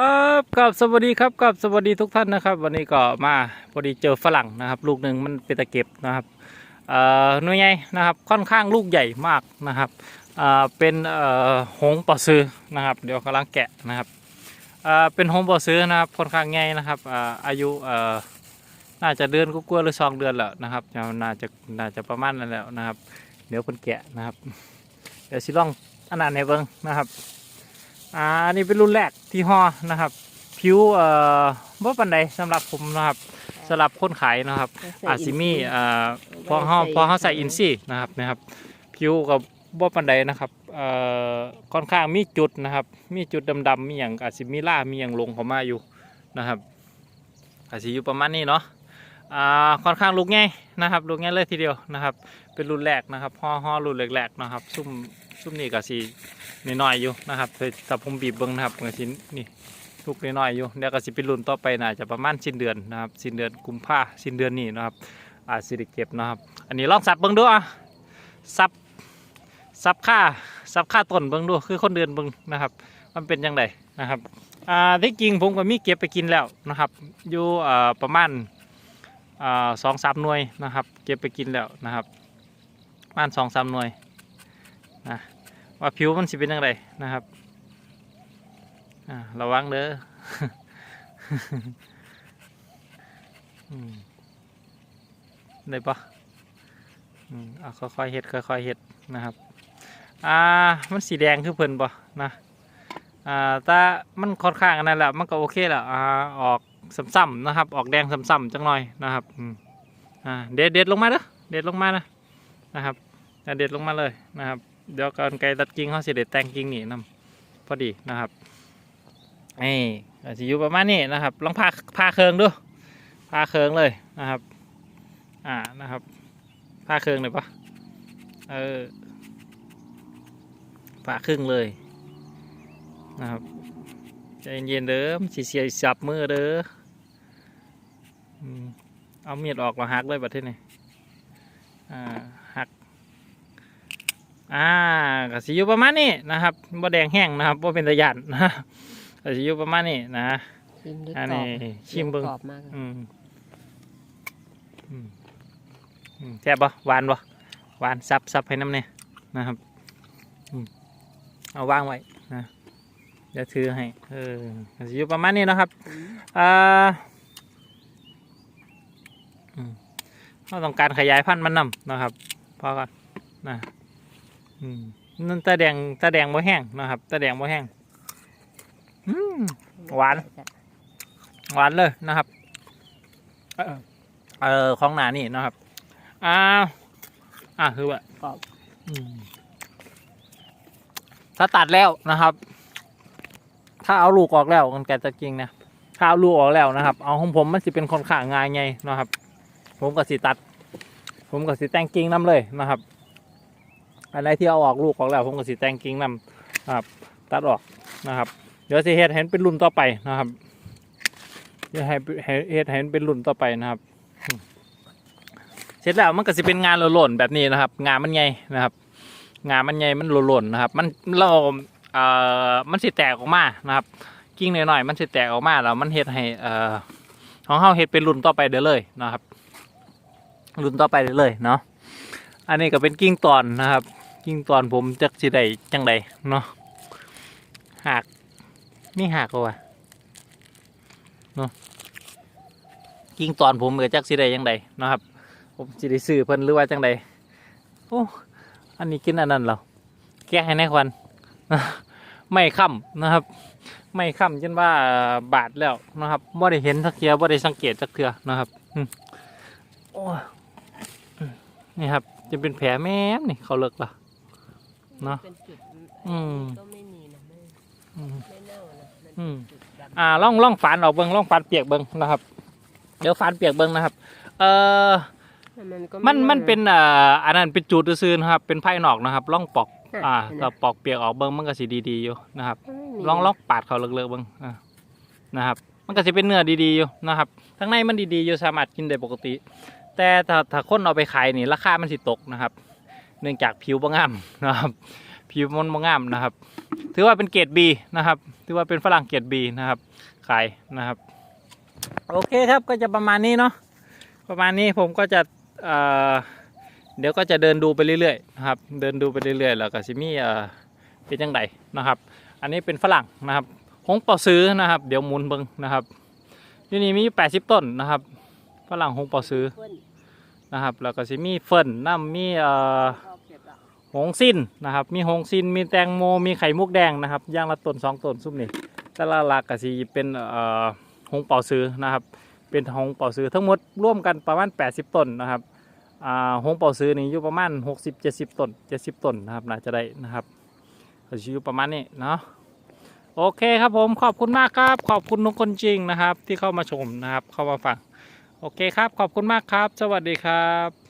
ครับกับสวัสดีครับกับสวัสดีทุกท่านนะครับ วันนี้ก็มาพอดีเจอฝรั่งนะครับ ลูกหนึ่งมันเป็นตะเก็บนะครับเอ่อหน่วยใหญ่นะครับค่อนข้างลูกใหญ่มากนะครับเอ่อเป็นเอ่อหงปอซื้อนะครับ เดี๋ยวกำลังแกะนะครับเอ่อเป็นหงปอซื้อนะครับค่อนข้างใหญ่นะครับเอ่ออายุเอ่อน่าจะเดือนก็กลัวหรือสองเดือนแล้วนะครับน่าจะน่าจะประมาณนั้นแล้วนะครับ เดี๋ยวคนแกะนะครับเดี๋ยวสิลองอันนั้นให้เบิ่งนะครับ อ่าอันนี้เป็นรุ่นแรกที่ห่อนะครับ ผิวเอ่อบ่ปันใดสำหรับผมนะครับสำหรับคนขายนะครับ อาจสิมีเอ่อพอเฮาพอเฮาใส่อินซี่นะครับนะครับ ผิวกับบ่ปันใดนะครับเอ่อค่อนข้างมีจุดนะครับ มีจุดดำๆมีหยังอาจสิมีล่ามีหยังลงเข้ามาอยู่นะครับอาจสิอยู่ประมาณนี้เนาะอ่า ค่อนข้างลูกง่ายนะครับลูกง่ายเลยทีเดียวนะครับ เป็นรุ่นแรกนะครับห่อห่อรุ่นแรกๆนะครับ ซุ่มซุ่มนี่ก็สิน้อยๆอยู่นะครับถ้าผมบีบเบิ่งนะครับก็สินี่ลูกน้อยๆอยู่เดี๋ยวก็สิเป็นรุ่นต่อไปน่าจะประมาณสิ้นเดือนนะครับสิ้นเดือนกุมภาสิ้นเดือนนี้นะครับอาสิได้เก็บนะครับ อันนี้ลองสับเบิ่งดูอะสับสับค่าสับค่าต้นเบิ่งดูคือคนเดือนเบิ่งนะครับ มันเป็นยังไงนะครับอ่าที่จริงผมก็มีเก็บไปกินแล้วนะครับ อยู่อ่าประมาณ สองสามหน่วยนะครับ เก็บไปกินแล้วนะครับประมาณสองสามหน่วยนะว่าผิวมันสิเป็นยังไงนะครับระวังเด้อได้ปะอืมเอาค่อยๆเฮ็ดค่อยๆเฮ็ดนะครับอ่ามันสีแดงคือเพิ่นปะนะอ่าแต่มันค่อนข้างอันนั้นแหละมันก็โอเคแหละอ่าออก ซ้ำๆนะครับ ออกแดงซ้ำๆจังหน่อยนะครับอ่าเด็ดเด็ดลงมาเด้อเด็ดลงมานะนะครับเด็ดลงมาเลยนะครับ เดี๋ยวก่อนไกลตัดกิ่งเขาสิเด็ดแต่งกิ่งนี่นํพอดีนะครับนี่อาจะอยู่ประมาณนี้นะครับลองพาพาเคืองดูพาเคืองเลยนะครับ อ่านะครับพาเคืองเลยปะเออพาครึ่งเลยนะครับ ใจเย็นๆเด้อมันสิเสียสับมือเด้ออืมเอามีดออกแล้วหักเลยบัดทีนี้อ่าหักอ่าก็สิอยู่ประมาณนี้นะครับบ่แดงแห้งนะครับบ่เป็นตะยันนะก็สิอยู่ประมาณนี้นะชิมด้วยอันกรอนี้บชิมเบิ่งกรอบมากเลยอืมอืมอืมแซ่บปะหวานปะหวานซับซับให้น้ำเนี่ยนะครับอืมเอาวางไว้นะ เดี๋ยวถือให้ เออก็สิอยู่ประมาณนี้นะครับอืมอ่าอืมเราต้องการขยายพันธุ์มันนำนะครับพอก่อนนะอืมนั่นตาแดงตาแดงบ่แห้งนะครับตาแดงบ่แห้งอืมหวาน หวานเลยนะครับ เออเออของหนานี่นะครับอ่าอ่าคือว่ากรอบอืมถ้าตัดแล้วนะครับ ถ้าเอาลูกออกแล้วกันแกจะจริงนะถ้าเอาลูกออกแล้วนะครับ เอาของผมมันสิเป็นคนข่างง่ายไงนะครับ ผมก็สิตัด ผมก็สิแต่งกิ่งน้ำเลยนะครับอะไรที่เอาออกลูกออกแล้ว ผมก็สิแต่งกิ่งน้ำนะครับ ตัดออกนะครับ เดี๋ยวสิเฮ็ดเห็นเป็นรุ่นต่อไปนะครับเดี๋ยวให้เฮ็ดเห็นเป็นรุ่นต่อไปนะครับ เสร็จแล้วมันก็สิเป็นงานหล่นๆแบบนี้นะครับ งานมันใหญ่นะครับ งานมันใหญ่มันหล่นๆนะครับ มันเรา เอ่อมันสิแตกออกมานะครับกิ่งหน่อยๆมันสิแตกออกมาแล้วมันเฮ็ดให้เอ่อของเฮาเฮ็ดเป็นรุ่นต่อไปเด้อเลยนะครับ รุ่นต่อไปเด้อเลยเนาะอันนี้ก็เป็นกิ่งตอนนะครับ กิ่งตอนผมจักสิได้จังใดเนาะหากนี่หักว่ะเนาะกิ่งตอนผมกิดจักสิได้ยังไงนะครับ ผมสิได้ซื้อเพิ่นหรือว่าจังใดโอ้อันนี้กินอันนั้นเหรอแก้ให้แน่ควัน ไม่ค่ำนะครับ ไม่ค่ำจนว่าบาดแล้วนะครับบ่ได้เห็นสักเทียบ่ได้สังเกตสักเทือนะครับอืมโอ้ยอืมนี่ครับ จะเป็นแผลแม่มนี่เขาเลิกละเนอะเป็นจุดอืมก็ไม่มีนะไม่อืมไม่เน่านะมันอืมจุดดำอ่าล่องล่องฝานออกเบิ้งล่องฝานเปียกเบิ้งนะครับ เดี๋ยวฝานเปียกเบิ้งนะครับ เอ่อแต่มันก็มันไามันเป็นอ่าอันนั้นเป็นจูดซื่อๆนะครับ เป็นไพ่นอกนะครับล่องปอกะ อ่าเห็นไหมเราปอกเปียกออกเบิ้งมันก็สีดีๆอยู่นะครับมันไม่มีลองลองปาดเขาเลิกๆเบิ้งอ่านะครับ มันก็จะเป็นเนื้อดีๆอยู่นะครับทั้งในมันดีๆอยู่สามารถกินได้ปกติ แต่ถ้าถ้าคนเอาไปขายนี่ราคามันสิตกนะครับ เนื่องจากผิวบ่งามนะครับ ผิวมันบ่งามนะครับ ถือว่าเป็นเกรด B นะครับ ถือว่าเป็นฝรั่งเกรด B นะครับ ขายนะครับ โอเคครับก็จะประมาณนี้เนาะประมาณนี้ผมก็จะเอ่อ เดี๋ยวก็จะเดินดูไปเรื่อยๆนะครับเดินดูไปเรื่อยๆ แล้วก็สิมีเอ่อเป็นยังไงนะครับ อันนี้เป็นฝรั่งนะครับหงเป่าซื้อนะครับ เดี๋ยวหมุนเบิงนะครับที่นี่มี 80 ต้นนะครับฝรั่งหงเป่าซื้อนะครับ แล้วก็สิมีเฟิร์นน้ำมีเอ่อหงสิ้นนะครับ มีหงสิ้นมีแตงโมมีไข่มุกแดงนะครับย่างละต้นสองต้นซุปนี่แต่ละหลักก็สิเป็นเอ่อหงเป่าซื้อนะครับ เป็นหงเป่าซื้อทั้งหมดร่วมกันประมาณ 80 ต้นนะครับ อ่าหงเป่าซื้อนี่อยู่ประมาณ 60-70ต้น70ต้นนะครับน่าจะได้นะครับก็อยู่ประมาณนี้เนาะโอเคครับผมขอบคุณมากครับ ขอบคุณทุกคนจริงนะครับ ที่เข้ามาชมนะครับเข้ามาฟังโอเคครับ ขอบคุณมากครับ สวัสดีครับ